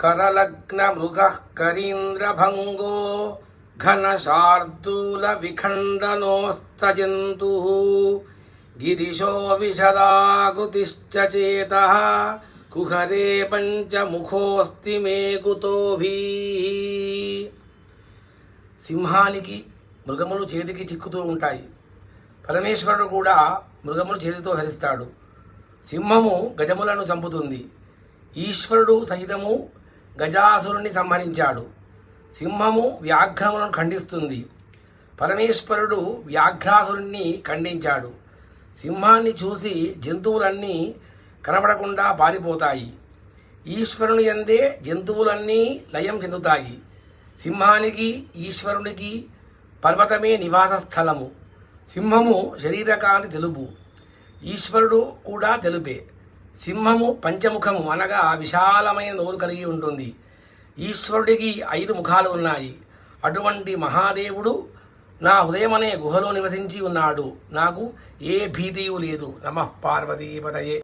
కరలగ్న మృగ కరీంద్రభంగో ఘనశార్దూల విఖండనోస్తజంతు గిరిశో విశదాకృతిశ్చ చేత కుహరే పంచముఖోస్తి మేకుతోభీ సింహానికి మృగములు చేతికి చిక్కుతూ ఉంటాయి. పరమేశ్వరుడు కూడా మృగములు చేతితో హరిస్తాడు. సింహము గజములను చంపుతుంది. ఈశ్వరుడు సహితము గజాసురుణ్ణి సంహరించాడు. సింహము వ్యాఘ్రములను ఖండిస్తుంది. పరమేశ్వరుడు వ్యాఘ్రాసురుణ్ణి ఖండించాడు. సింహాన్ని చూసి జంతువులన్నీ కనబడకుండా పారిపోతాయి. ఈశ్వరుని ఎందే జంతువులన్నీ లయం చెందుతాయి. సింహానికి ఈశ్వరునికి పర్వతమే నివాస స్థలము సింహము శరీరకాంతి తెలుపు. ఈశ్వరుడు కూడా తెలుపే. సింహము పంచముఖము అనగా విశాలమైన నోరు కలిగి ఉంటుంది. ఈశ్వరుడికి ఐదు ముఖాలు ఉన్నాయి. అటువంటి మహాదేవుడు నా హృదయమనే గుహలో నివసించి ఉన్నాడు. నాకు ఏ భీతియు లేదు. నమ పార్వతీపతయే